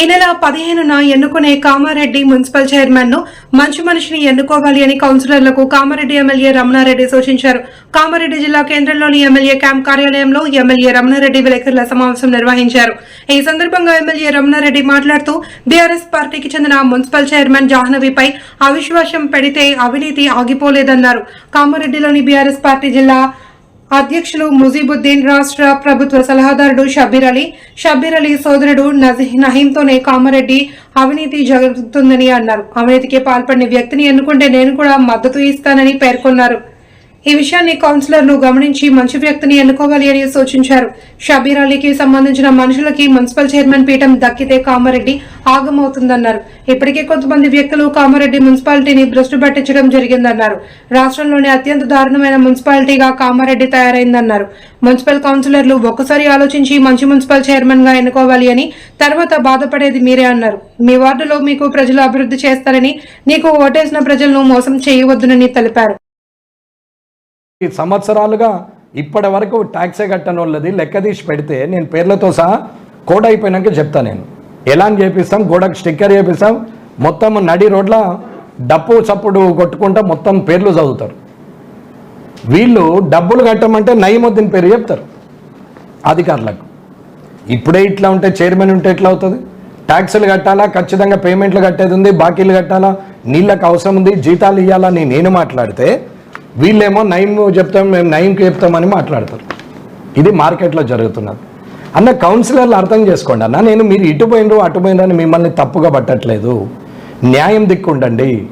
ఈ నెల పదిహేనున ఎన్నుకునే కామారెడ్డి మున్సిపల్ చైర్మన్ను మంచి మనిషిని ఎన్నుకోవాలి అని కౌన్సిలర్లకు కామారెడ్డి ఎమ్మెల్యే రమణారెడ్డి సూచించారు. కామారెడ్డి జిల్లా కేంద్రంలోని ఎమ్మెల్యే క్యాంప్ కార్యాలయంలో ఎమ్మెల్యే రమణారెడ్డి విలేకరుల సమావేశం నిర్వహించారు. ఈ సందర్భంగా ఎమ్మెల్యే రమణారెడ్డి మాట్లాడుతూ బీఆర్ఎస్ పార్టీకి చెందిన మున్సిపల్ చైర్మన్ జాహ్నవిపై అవిశ్వాసం పెడితే అవినీతి ఆగిపోలేదన్నారు. కామారెడ్డిలోని బీఆర్ఎస్ పార్టీ జిల్లా అధ్యక్షులు ముజీబుద్దీన్ రాష్ట్ర ప్రభుత్వ సలహాదారుడు షబీర్ అలీ షబ్బీర్ అలీ సోదరుడు నహీంతోనే కామారెడ్డి అవినీతి జరుగుతుందని అన్నారు. అవినీతికి పాల్పడిన వ్యక్తిని ఎన్నుకుంటే నేను కూడా మద్దతు ఇస్తానని పేర్కొన్నారు. ఈ విషయాన్ని కౌన్సిలర్లు గమనించి మంచి వ్యక్తిని ఎన్నుకోవాలి అని సూచించారు. షబీర్ అలీకి సంబంధించిన మనుషులకి మున్సిపల్ చైర్మన్ పీఠం దక్కితే కామారెడ్డి ఆగమవుతుందన్నారు. ఇప్పటికే కొంతమంది వ్యక్తులు కామారెడ్డి మున్సిపాలిటీని భ్రష్టు పట్టించడం జరిగిందన్నారు. రాష్ట్రంలోనే అత్యంత దారుణమైన మున్సిపాలిటీగా కామారెడ్డి తయారైందన్నారు. మున్సిపల్ కౌన్సిలర్లు ఒక్కసారి ఆలోచించి మంచి మున్సిపల్ చైర్మన్గా ఎన్నుకోవాలి అని తర్వాత బాధపడేది మీరే అన్నారు. మీ వార్డులో మీకు ప్రజలు అభివృద్ధి చేస్తారని నీకు ఓటేసిన ప్రజలను మోసం చేయవద్దునని తెలిపారు. సంవత్సరాలుగా ఇప్పటి వరకు ట్యాక్సే కట్టని వాళ్ళది లెక్క తీసి పెడితే నేను పేర్లతో సహా కోడ్ అయిపోయినాక చెప్తా నేను. ఎలా అని చేపిస్తాం గోడకు స్టిక్కర్ చేపిస్తాం మొత్తం నడి రోడ్ల డప్పు చప్పుడు కొట్టుకుంటా మొత్తం పేర్లు చదువుతారు. వీళ్ళు డబ్బులు కట్టమంటే నయముద్దీన్ పేరు చెప్తారు అధికారులకు. ఇప్పుడే ఇట్లా ఉంటే చైర్మన్ ఉంటే ఎట్లా అవుతుంది? ట్యాక్సులు కట్టాలా? ఖచ్చితంగా పేమెంట్లు కట్టేది ఉంది బాకీలు కట్టాలా? నీళ్ళకి అవసరం ఉంది జీతాలు ఇవ్వాలని నేను మాట్లాడితే వీళ్ళేమో నయం చెప్తాం మేము నయంకి చెప్తామని మాట్లాడతారు. ఇది మార్కెట్లో జరుగుతున్నది. అన్న కౌన్సిలర్లు అర్థం చేసుకోండి అన్న నేను మీరు ఇటు పోయినరు అటు పోయినరు అని మిమ్మల్ని తప్పుగా పట్టట్లేదు. న్యాయం దిక్కుండండి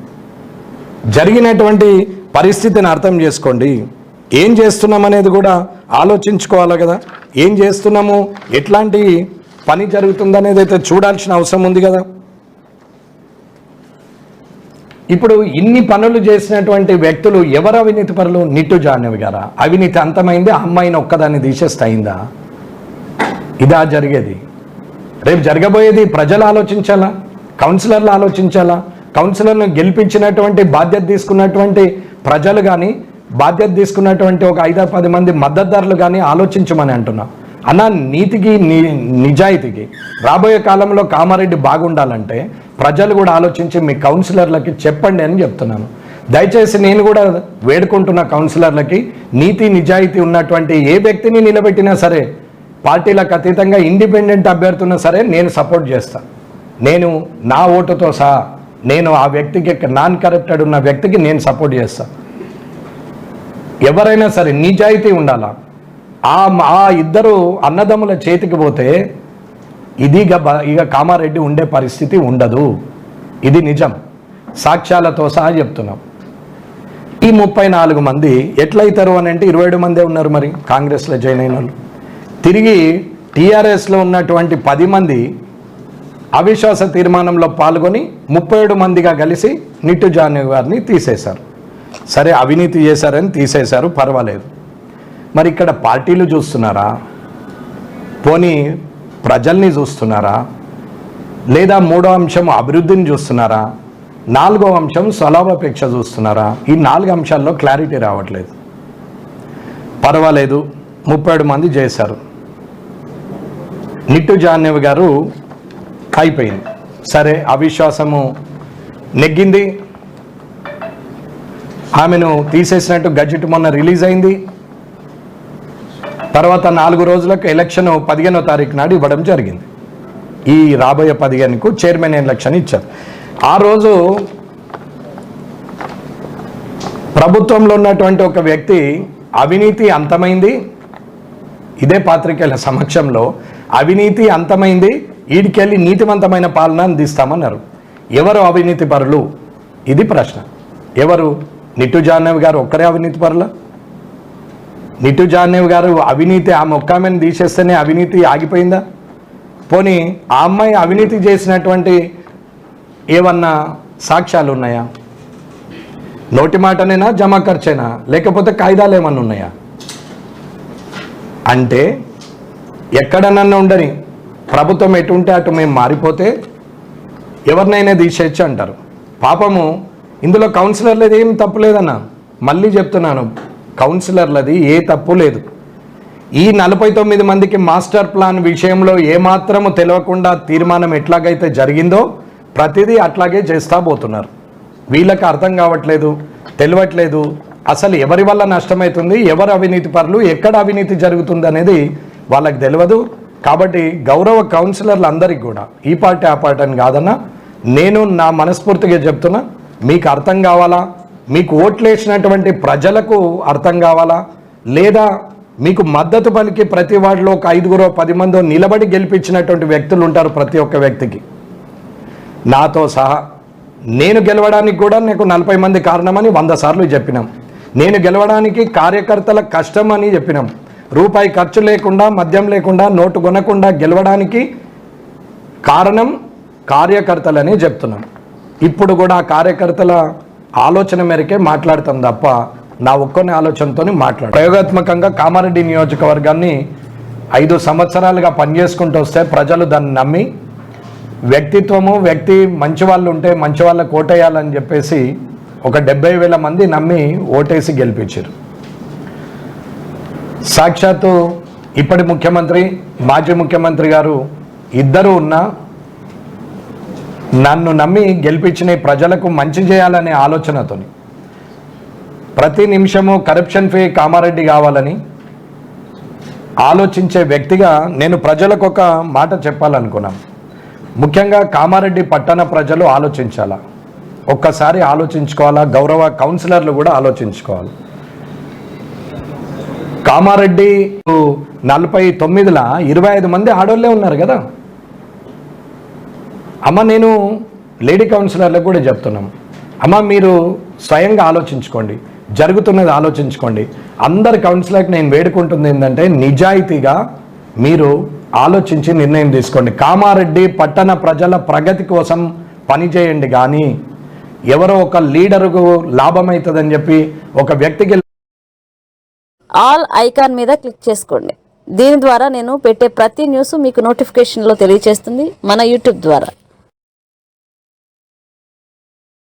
జరిగినటువంటి పరిస్థితిని అర్థం చేసుకోండి. ఏం చేస్తున్నాం అనేది కూడా ఆలోచించుకోవాలి కదా? ఏం చేస్తున్నాము? ఎట్లాంటి పని జరుగుతుందనేది అయితే చూడాల్సిన అవసరం ఉంది కదా? ఇప్పుడు ఇన్ని పనులు చేసినటువంటి వ్యక్తులు ఎవరు అవినీతి పనులు నిట్టు జాహ్నవి గారా? అవినీతి అంతమైంది అమ్మాయిని ఒక్కదాన్ని తీసేస్తే అయిందా? ఇదా జరిగేది. రేపు జరగబోయేది ప్రజలు ఆలోచించాలా? కౌన్సిలర్లు ఆలోచించాలా? కౌన్సిలర్ను గెలిపించినటువంటి బాధ్యత తీసుకున్నటువంటి ప్రజలు కానీ బాధ్యత తీసుకున్నటువంటి ఒక ఐదు పది మంది మద్దతుదారులు కానీ ఆలోచించమని అంటున్నా. అన్న నీతికి ని నిజాయితీకి రాబోయే కాలంలో కామారెడ్డి బాగుండాలంటే ప్రజలు కూడా ఆలోచించి మీ కౌన్సిలర్లకి చెప్పండి అని చెప్తున్నాను. దయచేసి నేను కూడా వేడుకుంటున్న కౌన్సిలర్లకి నీతి నిజాయితీ ఉన్నటువంటి ఏ వ్యక్తిని నిలబెట్టినా సరే పార్టీలకు అతీతంగా ఇండిపెండెంట్ అభ్యర్థున్నా సరే నేను సపోర్ట్ చేస్తాను నేను నా ఓటుతో సహా నేను ఆ వ్యక్తికి నాన్ కరప్టెడ్ ఉన్న వ్యక్తికి నేను సపోర్ట్ చేస్తాను ఎవరైనా సరే నిజాయితీ ఉండాలా? ఆ ఆ ఇద్దరు అన్నదమ్ముల చేతికి పోతే ఇది ఇక ఇక కామారెడ్డి ఉండే పరిస్థితి ఉండదు. ఇది నిజం. సాక్ష్యాలతో సహా చెప్తున్నాం. ఈ ముప్పై నాలుగు మంది ఎట్లయితారు అని అంటే ఇరవై ఏడు మందే ఉన్నారు మరి కాంగ్రెస్లో జాయిన్ అయిన వాళ్ళు. తిరిగి టీఆర్ఎస్లో ఉన్నటువంటి పది మంది అవిశ్వాస తీర్మానంలో పాల్గొని ముప్పై ఏడు మందిగా కలిసి నిట్టు జానీ గారిని తీసేశారు. సరే అవినీతి చేశారని తీసేశారు పర్వాలేదు. మరి ఇక్కడ పార్టీలు చూస్తున్నారా? పోనీ ప్రజల్ని చూస్తున్నారా? లేదా మూడో అంశం అభివృద్ధిని చూస్తున్నారా? నాలుగో అంశం స్వలాభాపేక్ష చూస్తున్నారా? ఈ నాలుగు అంశాల్లో క్లారిటీ రావట్లేదు. పర్వాలేదు ముప్పై ఏడు మంది చేశారు. నిట్టు జాహ్నవి గారు అయిపోయింది. సరే అవిశ్వాసము నెగ్గింది. ఆమెను తీసేసినట్టు గజెట్ మొన్న రిలీజ్ అయింది. తర్వాత నాలుగు రోజులకు ఎలక్షన్ పదిహేనో తారీఖు నాడు ఇవ్వడం జరిగింది. ఈ రాబోయే పదిహేనుకు చైర్మన్ ఎలక్షన్ ఇచ్చారు? ఆ రోజు ప్రభుత్వంలో ఉన్నటువంటి ఒక వ్యక్తి అవినీతి అంతమైంది. ఇదే పాత్రికేయుల సమక్షంలో అవినీతి అంతమైంది. వీడికెళ్ళి నీతివంతమైన పాలన అందిస్తామన్నారు. ఎవరు అవినీతి పరులు? ఇది ప్రశ్న. ఎవరు? నిట్టు జాహ్నవి గారు ఒక్కరే అవినీతి పరులా? నిటు జాహ్నవి గారు అవినీతి ఆమె ఒక్క ఆమెను తీసేస్తేనే అవినీతి ఆగిపోయిందా? పోనీ ఆ అమ్మాయి అవినీతి చేసినటువంటి ఏమన్నా సాక్ష్యాలు ఉన్నాయా? నోటి మాటనైనా జమా ఖర్చైనా? లేకపోతే కాయిదాలు ఏమన్నా ఉన్నాయా? అంటే ఎక్కడనన్నా ఉండని ప్రభుత్వం ఎటుంటే అటు మేము మారిపోతే ఎవరినైనా తీసేయచ్చు అంటారు. పాపము ఇందులో కౌన్సిలర్లది ఏం తప్పులేదన్నా. మళ్ళీ చెప్తున్నాను కౌన్సిలర్లది ఏ తప్పు లేదు. ఈ నలభై తొమ్మిది మందికి మాస్టర్ ప్లాన్ విషయంలో ఏమాత్రము తెలియకుండా తీర్మానం ఎట్లాగైతే జరిగిందో ప్రతిదీ అట్లాగే చేస్తా పోతున్నారు. వీళ్ళకి అర్థం కావట్లేదు తెలియట్లేదు అసలు ఎవరి వల్ల నష్టమవుతుంది ఎవరు అవినీతి పరులు ఎక్కడ అవినీతి జరుగుతుంది అనేది వాళ్ళకి తెలియదు కాబట్టి గౌరవ కౌన్సిలర్లు అందరికీ కూడా ఈ పార్టీ ఆ పార్టీ అని కాదన్నా నేను నా మనస్ఫూర్తిగా చెప్తున్నా మీకు అర్థం కావాలా? మీకు ఓట్లేసినటువంటి ప్రజలకు అర్థం కావాలా? లేదా మీకు మద్దతు పలికి ప్రతి వాడిలో ఒక ఐదుగురో పది మందో నిలబడి గెలిపించినటువంటి వ్యక్తులు ఉంటారు ప్రతి ఒక్క వ్యక్తికి. నాతో సహా నేను గెలవడానికి కూడా నాకు నలభై మంది కారణమని వంద సార్లు చెప్పినాం. నేను గెలవడానికి కార్యకర్తల కష్టం అని చెప్పినాం. రూపాయి ఖర్చు లేకుండా మద్యం లేకుండా నోటు కొనకుండా గెలవడానికి కారణం కార్యకర్తలని చెప్తున్నాం. ఇప్పుడు కూడా కార్యకర్తల ఆలోచన మేరకే మాట్లాడతాం తప్ప నా ఒక్కని ఆలోచనతో మాట్లాడు ప్రయోగాత్మకంగా కామారెడ్డి నియోజకవర్గాన్ని ఐదు సంవత్సరాలుగా పనిచేసుకుంటూ వస్తే ప్రజలు దాన్ని నమ్మి వ్యక్తిత్వము వ్యక్తి మంచి వాళ్ళు ఉంటే మంచి వాళ్ళకి ఓటేయాలని చెప్పేసి ఒక డెబ్బై వేల మంది నమ్మి ఓటేసి గెలిపించారు. సాక్షాత్తు ఇప్పటి ముఖ్యమంత్రి మాజీ ముఖ్యమంత్రి గారు ఇద్దరు ఉన్నా నన్ను నమ్మి గెలిపించిన ప్రజలకు మంచి చేయాలనే ఆలోచనతోని. ప్రతి నిమిషము కరప్షన్ ఫ్రీ కామారెడ్డి కావాలని ఆలోచించే వ్యక్తిగా నేను ప్రజలకు ఒక మాట చెప్పాలనుకున్నాను. ముఖ్యంగా కామారెడ్డి పట్టణ ప్రజలు ఆలోచించాలా? ఒక్కసారి ఆలోచించుకోవాలా? గౌరవ కౌన్సిలర్లు కూడా ఆలోచించుకోవాలి. కామారెడ్డి నలభై తొమ్మిదిల ఇరవై ఐదు మంది ఆడోళ్ళే ఉన్నారు కదా? అమ్మ నేను లేడీ కౌన్సిలర్లకు కూడా చెప్తున్నాం. అమ్మ మీరు స్వయంగా ఆలోచించుకోండి. జరుగుతున్నది ఆలోచించుకోండి. అందరి కౌన్సిలర్కి నేను వేడుకుంటుంది ఏంటంటే నిజాయితీగా మీరు ఆలోచించి నిర్ణయం తీసుకోండి. కామారెడ్డి పట్టణ ప్రజల ప్రగతి కోసం పనిచేయండి కానీ ఎవరో ఒక లీడరుకు లాభమవుతుందని చెప్పి ఒక వ్యక్తికి ఆల్ ఐకాన్ మీద క్లిక్ చేసుకోండి. దీని ద్వారా నేను పెట్టే ప్రతి న్యూస్ మీకు నోటిఫికేషన్లో తెలియజేస్తుంది మన యూట్యూబ్ ద్వారా.